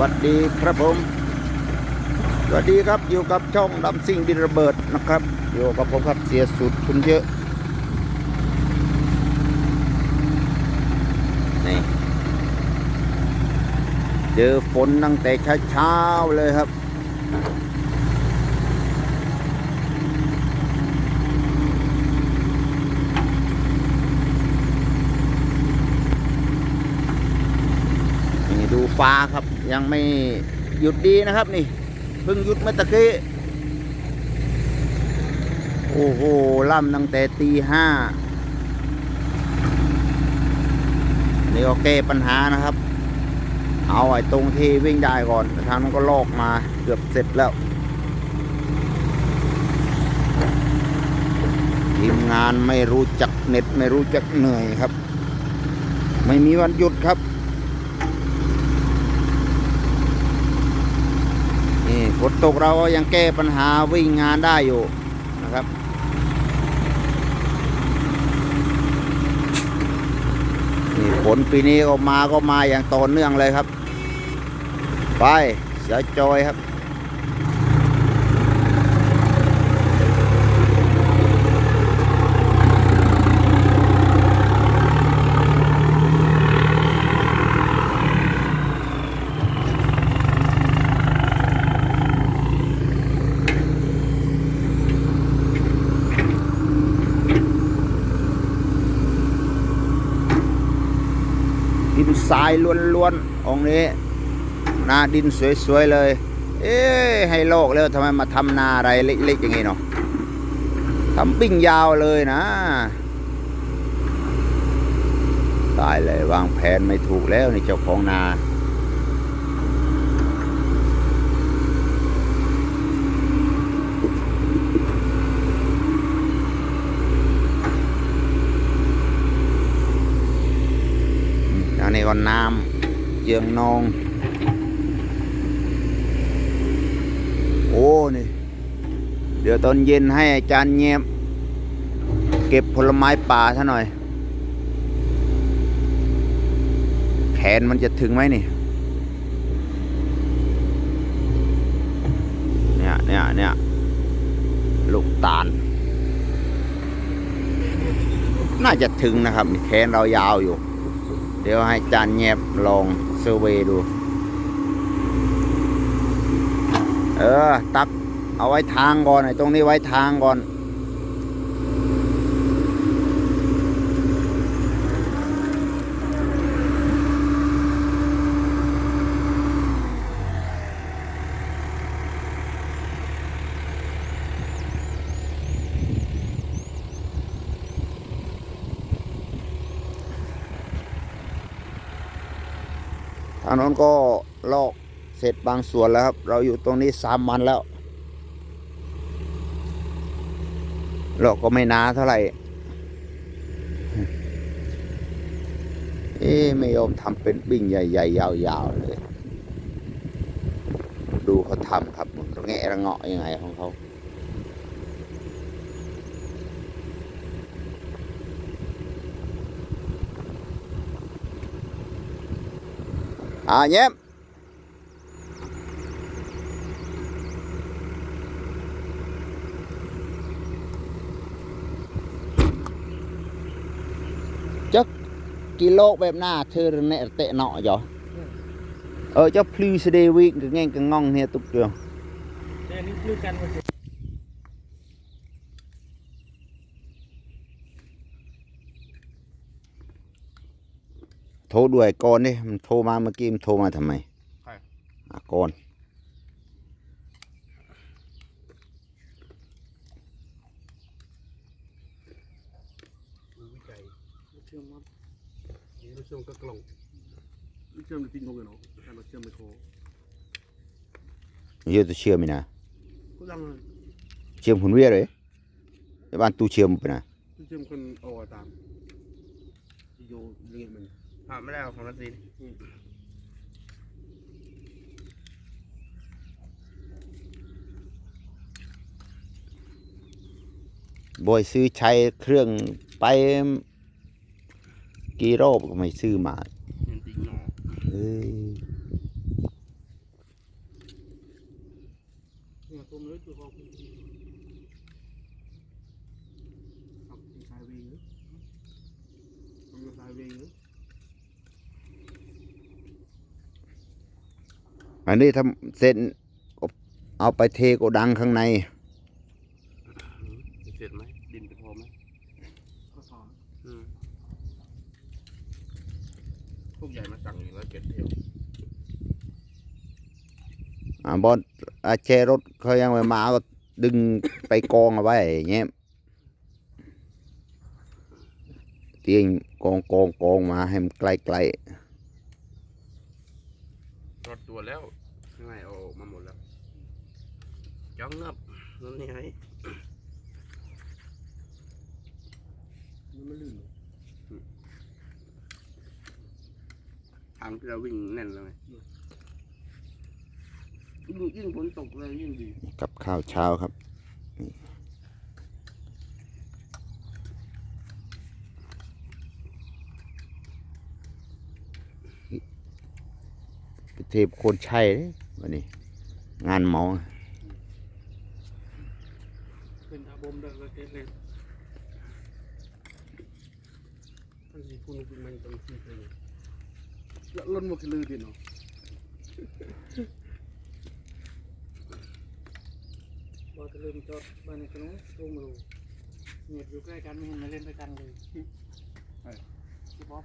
วัสดีครับผม สวัสดีครับอยู่กับช่องดำซิ่งดินระเบิดนะครับอยู่กับผมครับเสียสุดคุณเยอะนี่เจอฝนตั้งแต่เช้าเลยครับ นี่ดู ฟ้าครับ ยังไม่หยุดดีนะครับนี่เพิ่งหยุดเมื่อตะกี้โอ้โหล่ำตั้งแต่ตีห้านี่ก็แก้ปัญหานะครับ เอาไอ้ตรงที่วิ่งได้ก่อนทางนั้นก็ลอกมาเกือบเสร็จแล้ว ทีมงานไม่รู้จักเน็ดไม่รู้จักเหนื่อยครับ ไม่มีวันหยุดครับ นี่ ฝนตกเราก็ยังแก้ปัญหาวิ่งงานได้อยู่นะครับ นี่ฝนปีนี้ก็มาก็มาอย่างต่อเนื่องเลยครับ ไปเสียจอยครับ ดินทรายล้วนๆองนี้นาดินสวยๆเลย เอ๊ให้โลกแล้วทำไมมาทำนาอะไรเล็กๆอย่างนี้เนาะทำปิ้งยาวเลยนะตายเลยวางแผนไม่ถูกแล้วนี่เจ้าของนา อนน้ำเยืองนอง โอ้นี่ เดี๋ยวตอนเย็นให้อาจารย์เงียบ เก็บผลไม้ป่าซะหน่อย แขนมันจะถึงไหมนี่เนี่ยเนี่ยเนี่ยลูกตาล น่าจะถึงนะครับ แขนเรายาวอยู่ เดี๋ยวให้จานแยบลองเซอร์เวดู เออ ตักเอาไว้ทางก่อนไอ้ตรงนี้ไว้ทางก่อน ทางโน้นก็ลอกเสร็จบางส่วนแล้วครับ เราอยู่ตรงนี้สามวันแล้วลอกก็ไม่นาเท่าไหร่ เอ๊ไม่ยอมทำเป็นบิ่งใหญ่ ๆ ยาวๆเลย ดูเขาทำครับระแงะระเงาะยังไงของเขา อ่าเยี่ยมจักกิโลแบบหน้าเธอเนเตะเนาะจ้ะเออเจ้าพลีสเดวิกแง่งกังงองเนี่ยตุกเดียว แต่อันนี้คือกันมันจะ โทรด้วยก่อนนี่มันโทรมาเมื่อกี้มันโทรมาทำไมใคร อะก่อนวิจัยเชื่อมมั้งนี่เราเชื่อมกับกล่องเชื่อมในติ้งของเนาะแต่เราเชื่อมไมโครเยอะตัวเชื่อมไหมนะก็ยังเชื่อมหุ่นเวียเลยบ้านตู้เชื่อมไปนะเชื่อมคนเอาตามโยเรียนมัน ผ่าไม่ได้เอาของนักซีนบอยซื้อใช้เครื่องไปกี่รอบก็ไม่ซื้อมาเออเอันนี้ทำเสร็จก็เอาไปเทโกดังข้างในเสร็จไหมดินจะพอไหมก็สอนอืมพวกใหญ่มาสั่งอย่างละเจ็ดเดียวอ่าบอลอาเชรถเขายังไม่มาก็ดึงไปกองเอาไว้อย่างเงี้ยเตียงกองกองกองมาให้มันไกลไกลรอดตัวแล้วข้างในเอาออกมาหมดแล้ว จ้องงับนั่นนี่ไงมันไม่ลื่นทางที่เราวิ่งแน่นเลยยิ่งยิ่งฝนตกเลยยิ่งดีๆกับข้าวเช้าครับไปเทพโคนชัยเด้วันนี้ งานหมอ เป็นตาบมเดินเลยเต็มเลยทั้งสี่คุณคุณมันต้องสี่เลยแล้วล้นมาคือลือดิเนาะบอจะลืมจอดบ้านในขนมทุ่งรูเงียบอยู่ใกล้กันไม่เห็นมาเล่นด้วยกันเลยพี่บ๊อบ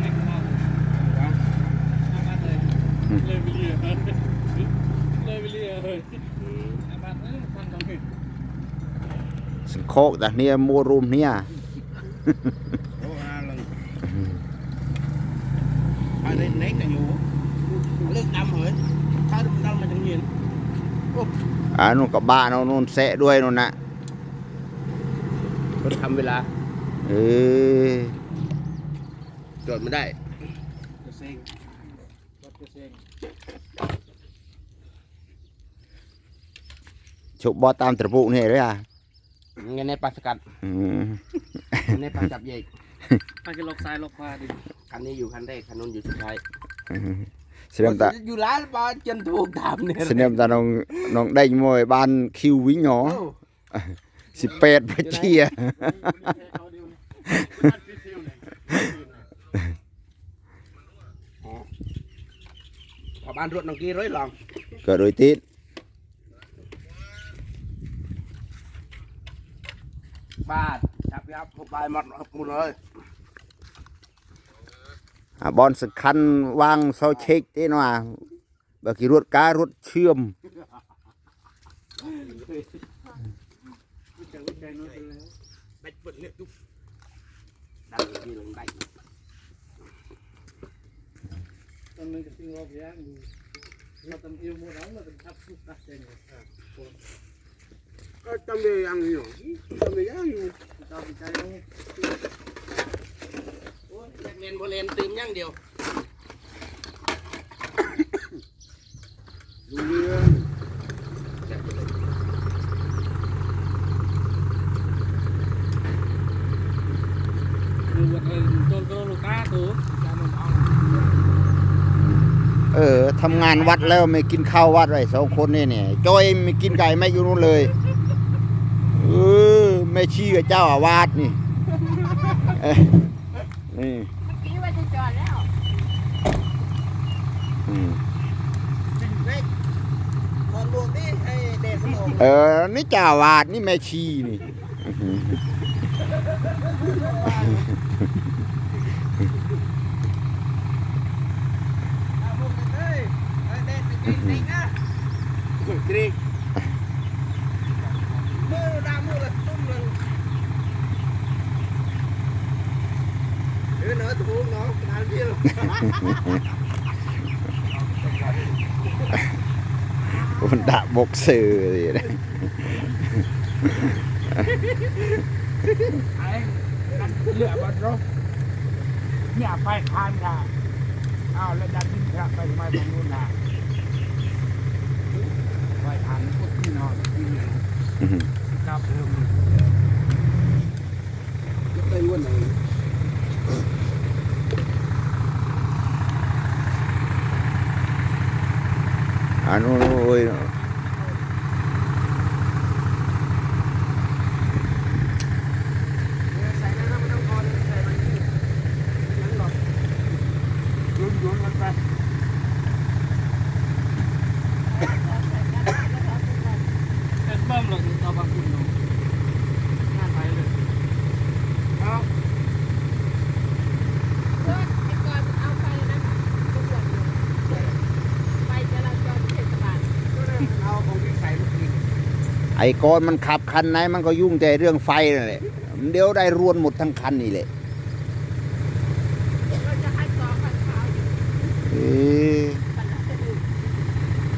ไม่เข้าอาบัตเลยเลยไปเรียเลยเลยไปเรียเลยอาบัตเลยทำตรงนี้ ส โคกแต่เนี่ยมัวรุมเนี่ยโอ้อาลังอะไรเล็กกันอยู่เล็กดำเหรอถ้าดำมันจะเงียนอ่านู่นกับบ้านเอานู่นแซะด้วยนู่นนะรถทำเวลา เออจอดไม่ได้จะเซ็งรถกระเซ็งชุบบอตามตะปุนี่เลยอะ ไงในปลาสกัดอืมในปลาจับเยกไปกันลอกซ้ายลอกขวาดิคันนี้อยู่คันแรกคันนู้นอยู่สุดท้ายเสนมตาอยู่ร้านปลาจนถูกตามเนี่ยเสนมตาน้องน้องได้มวยบ้านคิววิ่งหรอสิบแปดไปเชียร์พอบ้านรถน้องกี้ร้อยลองเกิดโดยติด បាទចាប់វាហូបបាយមកមុនហើយអាបនសខាន់វាងសោឆេកទេនោះអាបើគេរត់ការរត់ឈឿមដាច់ពុតនេះទុកដាក់វាឡើងដាច់តាមនឹងគេងរកយ៉ាងមកតាមយូរមកដល់មកតាមឆាប់ទុកដាក់ចេញ ก็ทิ้งรอบย่างดูเราทำเอวหมดแล้วเราทำทับทุกตัดเองเลยก็จำเลยยังอยู่จำเลยยังอยู่เราวิจัยนู้นโอ้ยอยากเรียนโบเรียนตื่มอย่างเดียวดูเรื่องดูว่าเออต้นก็ลูกค้าตัวจานนเอาเออทำงานวัดแล้วไม่กินข้าววัดไรสองคนนี่เนี่ยจอยไม่กินไก่ไม่อยู่นู่นเลยเออแม่ชีกับเจ้าอาวาสนี่เอ้ยนี่เมื่อกี้ว่าจะจอดแล้วอืมก่อนรวมนี่ให้เด็กมันออกเออนี่เจ้าอาวาสนี่แม่ชีนี่อื้อหือ บกสื่อสิไอ้เลือบรเนี่ยไปคานค่ะอ้าวแล้วดันดินพระไปทำไมตรงนู้นน่ะไปคานพุที่นอนที่นี่ครับเริ่มไปวันไหนอันนู้น ไอ้กอนมันขับคันไหนมันก็ยุ่งแต่เรื่องไฟนั่นแหละเดี๋ยวได้รวนหมดทั้งคันนี่แหละเราจะให้ต่อกันเช้าอยู่เอ๊ะปัญหาจะอื่น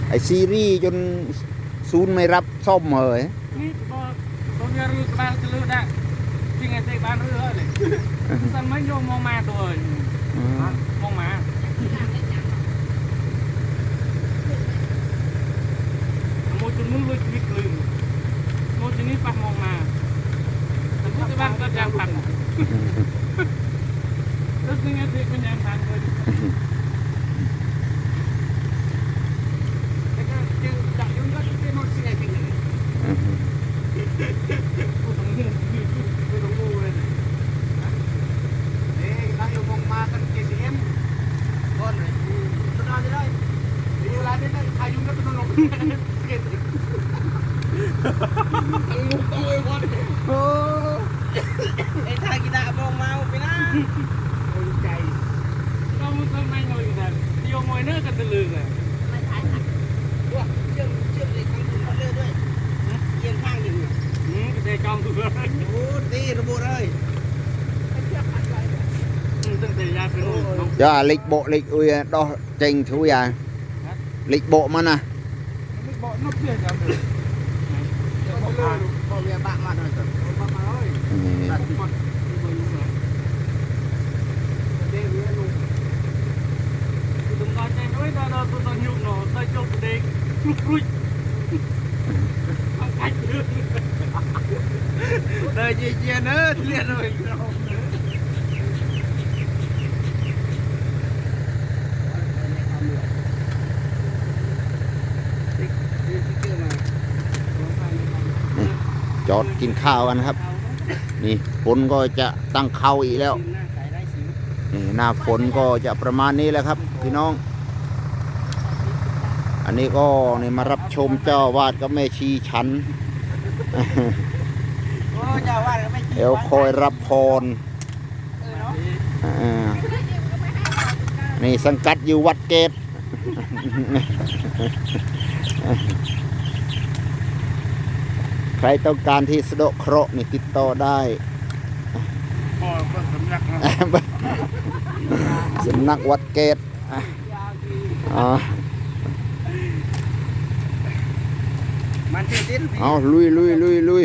ไอ้ซีรีส์จนศูนย์ไม่รับซ่อมเหยนี่บ่บ่มีรื้อกระบาลจะลื้อได้จริงไอ้เตะบ้านรื้อเลยสันไม่โยมมองมาตัวเอ้ยอืมมองมาที่งานได้ยังโมจนมึงเลยชีวิตลืม โมจนี้ปักมองมาแต่พูดที่บ้านก็ยังพันแล้วซึ่งไอ้เตะเป็นยังพังเลยวก็จึงจับยุ่งก็จะนอนเสียจริงเลย พูดตรงนี้ ไม่ต้องงูเลยนะเอ้ยนั่งอยู่มองมากันเจสีเอ็มก้อนเลยตัวนอนจะได้เดี๋ยวเวลาได้ได้ใครยุ่งก็ตัวนอนเกลียดอีกตั้งมุกตั้งเอ้ยวันโอ้ไอ้ทากีดามองมาไปนะโอ้ยใจ เรามึงเคยไม่เลย กันโยมอยเนื้อกันตะลึงอะไม่ถ่ายหักว่าเชื่อมเชื่อมเหล็กข้างถึงมาเรื่อยด้วยเอียงข้างหนึ่งอะอืมเตะจอมตัวเลยโอ้ตีระบบเลยไปเที่ยวพันไว้เลยตั้งแต่ยาเป็นน้อง cho lịch bộ lịch ui đó trình thú à lịch bộ mà nè ไม่บอกนกเพื่อนกันเลยบอกเลยบอกเมียบ้ามาหน่อยก่อนบ้ามาเลยตัดหมดเด็กเรียนลูก ตุ้มตาใจน้อยตาตาตุ้มตาหิวหนอตาจบเด็กคลุกคลุยทำกัด เลยเลยเจียเนอเรียนเลยติ๊กติ๊กเกอร์มา chọt kín khao ăn hấp nì phun ก็จะตั้งเข้าอีกแล้ว นี่หน้าฝนก็จะประมาณนี้แหละครับ พี่น้อง นนี้ก็นี่มารับชมเจ้าวาดกับแม่ชีฉันโอ้เจ้าว่าไม่เดี๋ยวคอยรับพรนี่สังกัดอยู่วัดเกตใครต้องการที่สะดาะเคราะห์นี่ติดต่อได้สำนักวัดเกตอะยาวดีอ่ มันเจ็ดดิ้นเอาลุยลุยลุยลุย